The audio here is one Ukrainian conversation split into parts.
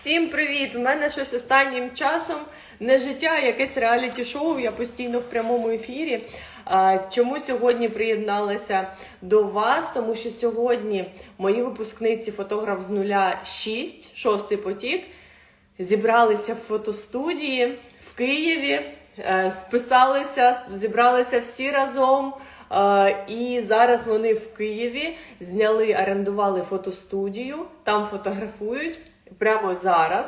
Всім привіт! У мене щось останнім часом не життя, а якесь реаліті-шоу. Я постійно в прямому ефірі. Чому сьогодні приєдналася до вас? Тому що сьогодні мої випускниці фотограф з нуля 6, шостий потік, зібралися в фотостудії в Києві, е, списалися, зібралися всі разом. е, І зараз вони в Києві зняли, орендували фотостудію, там фотографують прямо зараз.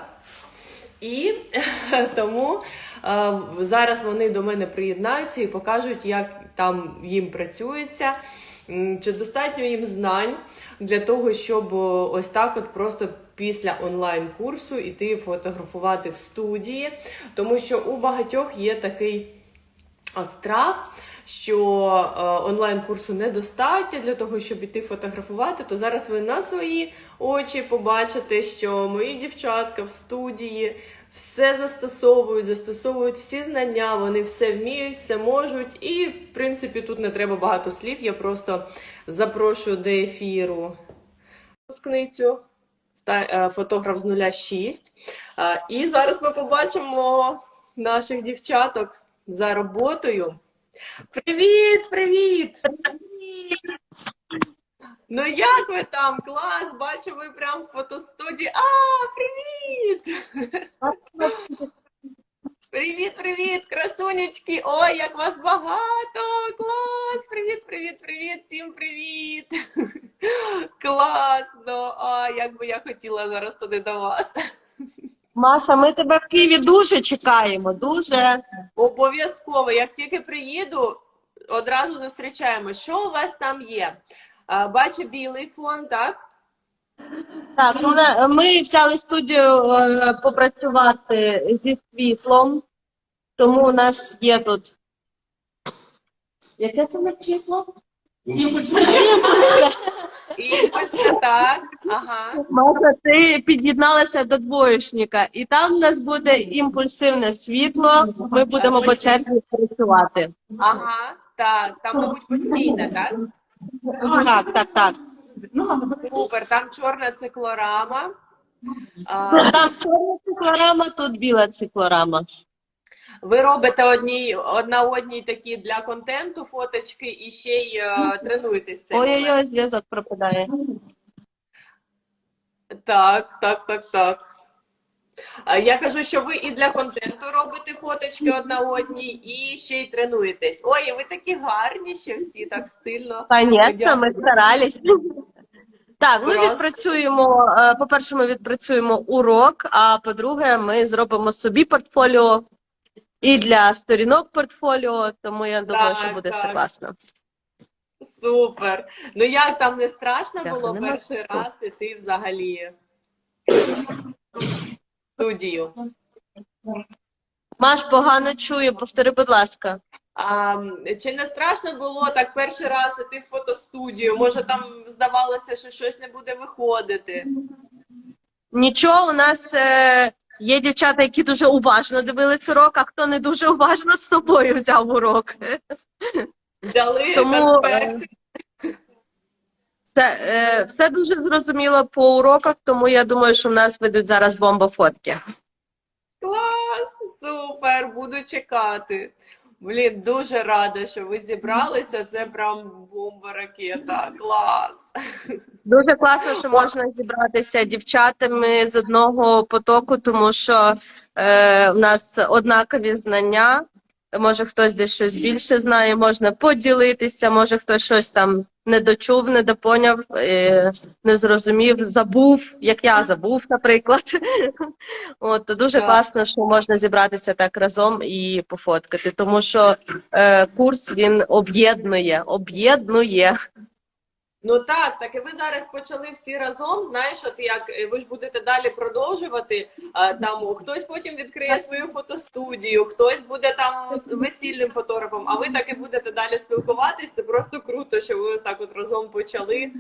І тому е, зараз вони до мене приєднаються і покажуть, як там їм працюється. Чи достатньо їм знань для того, щоб ось так, от просто після онлайн-курсу іти фотографувати в студії, тому що у багатьох є такий страх, що е, онлайн-курсу недостатньо для того, щоб іти фотографувати, то зараз ви на свої очі побачите, що мої дівчатка в студії все застосовують, застосовують всі знання, вони все вміють, все можуть. І, в принципі, тут не треба багато слів. Я просто запрошую до ефіру випускницю, е, фотограф з нуля 6. Е, І зараз ми побачимо наших дівчаток за роботою. Привіт, привіт! Привіт! Ну як ви там? Клас! Бачу, ви прям в фотостудії. А, привіт! Привіт, привіт, красунечки! Ой, як вас багато! Клас! Привіт, привіт, привіт! Всім привіт! Класно! А, як би я хотіла зараз туди до вас. Маша, ми тебе в Києві дуже чекаємо. Дуже. Обов'язково, як тільки приїду, одразу зустрічаємо. Що у вас там є? Бачу білий фон, так? Так, ну, ми взяли студію е, попрацювати зі світлом, тому у нас є тут. Яке це нас світло? Імпульсне. Імпульсне, так. Ага. Маша, ти під'єдналася до двоєчника, і там у нас буде імпульсивне світло. Ми будемо по черзі працювати. Ага. Так, там, мабуть, постійне, так? Так, так, так. Супер, там чорна циклорама. А, Там чорна циклорама, тут біла циклорама. Ви робите одні, одна одній такі для контенту фоточки і ще й е, тренуєтесь. цим Ой-ой-ой, зв'язок пропадає. Так, так, так, так. Я кажу, що ви і для контенту робите фоточки одна одній, і ще й тренуєтесь. Ой, ви такі гарні, ще всі так стильно. Конечно, ми старались. Так, ми відпрацюємо. е, По-перше, ми відпрацюємо урок, а по-друге, ми зробимо собі портфоліо і для сторінок портфоліо, тому я думаю, що Так, буде все класно. Супер. Ну як там не страшно Так, було перший часу. раз іти взагалі в студію? Маш, погано чую, повтори, будь ласка. А, чи не страшно було так перший раз іти в фотостудію? Може там здавалося, що щось не буде виходити? Нічого, у нас е, є дівчата, які дуже уважно дивились урок, а хто не дуже уважно з собою взяв урок. Взяли Тому, конспекти? Все, е, все дуже зрозуміло по уроках, тому я думаю, що в нас ведуть зараз бомба фотки. Клас, супер, буду чекати. Блін, дуже рада, що ви зібралися. Це прям бомба ракета. Клас. Дуже класно, що можна зібратися дівчатами з одного потоку, тому що е, у нас однакові знання. Може, хтось десь щось більше знає, можна поділитися, може хтось щось там не дочув, не допоняв, е, не зрозумів, забув, як я забув, наприклад. От то дуже Так. класно, що можна зібратися так разом і пофоткати, тому що е, курс він об'єднує, об'єднує. Ну так, так і ви зараз почали всі разом. Знаєш, от як е, ви ж будете далі продовжувати. а, Там хтось потім відкриє свою фотостудію, хтось буде там з весільним фотографом, а ви так і будете далі спілкуватись. Це просто круто, що ви ось так от разом почали.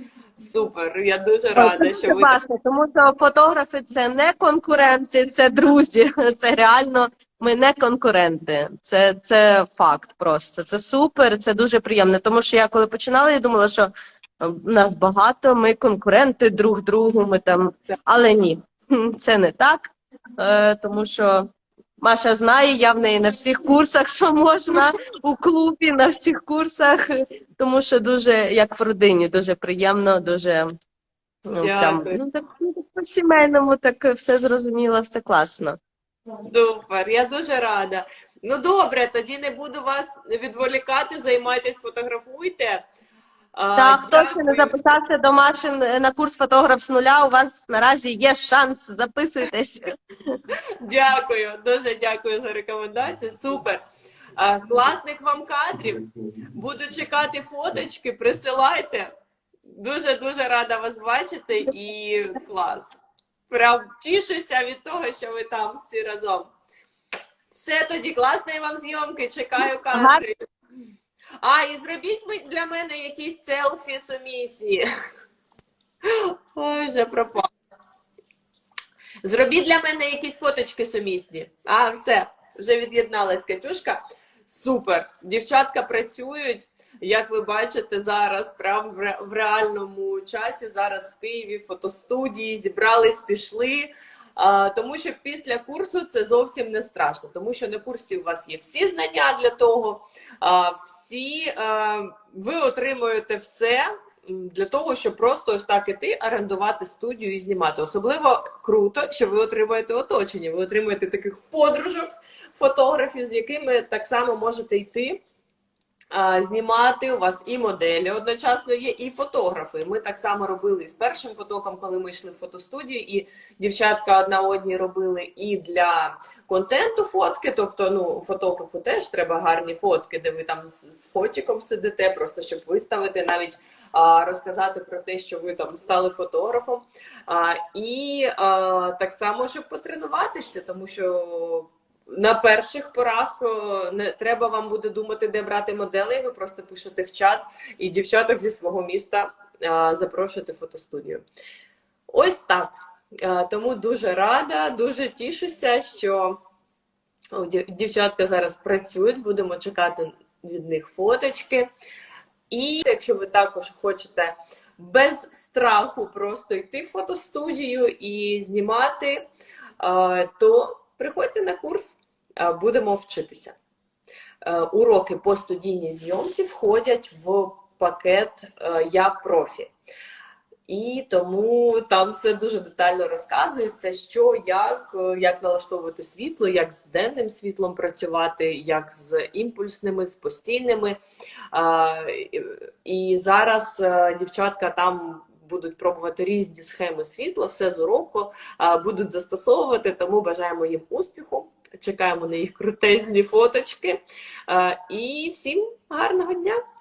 Супер. Я дуже рада, Це що ви так тому що фотографи це не конкуренти, це друзі. Це реально ми не конкуренти. Це, це факт просто. Це супер, це дуже приємно. Тому що я коли починала, я думала, що е, нас багато, ми конкуренти друг другу, ми там. Але ні. це не так, е, тому що Маша знає, я в неї на всіх курсах, що можна у клубі, на всіх курсах, тому що дуже як в родині, дуже приємно, дуже ну, Дякую. ну, так, ну, так по-сімейному, так все зрозуміло, все класно. Супер, я дуже рада. Ну добре, тоді не буду вас відволікати, займайтесь, фотографуйте. А, Та хто ще не записався до Машин на курс фотограф з нуля, у вас наразі є шанс, записуйтесь. Дякую, дуже дякую за рекомендацію. Супер. А, класних вам кадрів. Буду чекати фоточки, присилайте. Дуже дуже рада вас бачити і клас. Прям тішуся від того, що ви там всі разом. Все тоді класної вам зйомки. Чекаю кадри. А, і зробіть для мене якісь селфі сумісні. Ой, вже пропав. Зробіть для мене якісь фоточки сумісні. А, все, вже від'єдналась Катюшка. Супер. Дівчатка працюють. Як ви бачите, зараз прямо в реальному часі, зараз в Києві фотостудії зібрались, пішли. Тому що після курсу це зовсім не страшно, тому що на курсі у вас є всі знання для того, всі ви отримуєте все для того, щоб просто ось так іти, орендувати студію і знімати. Особливо круто, що ви отримуєте оточення. Ви отримуєте таких подружок, фотографів, з якими так само можете йти. Знімати у вас і моделі одночасно є, і фотографи. Ми так само робили з першим потоком, коли ми йшли в фотостудію, і дівчатка одна одній робили і для контенту фотки. Тобто, ну фотографу теж треба гарні фотки, де ви там з, фотиком сидите, просто щоб виставити, навіть розказати про те, що ви там стали фотографом. І так само, щоб потренуватися, тому що. На перших порах е, не треба вам буде думати, де брати моделей. Ви просто пишете в чат і дівчаток зі свого міста е, запрошуєте фотостудію. Ось так. Е, Тому дуже рада, дуже тішуся, що дівчатка зараз працюють. Будемо чекати від них фоточки. І якщо ви також хочете без страху просто йти в фотостудію і знімати, то приходьте на курс, будемо вчитися. Е, Уроки по студійній зйомці входять в пакет е, Я профі. І тому там все дуже детально розказується, що як, е, як налаштовувати світло, як з денним світлом працювати, як з імпульсними, з постійними. І- зараз дівчатка там будуть пробувати різні схеми світла, все з уроку будуть застосовувати, тому бажаємо їм успіху. Чекаємо на їх крутезні фоточки. І всім гарного дня!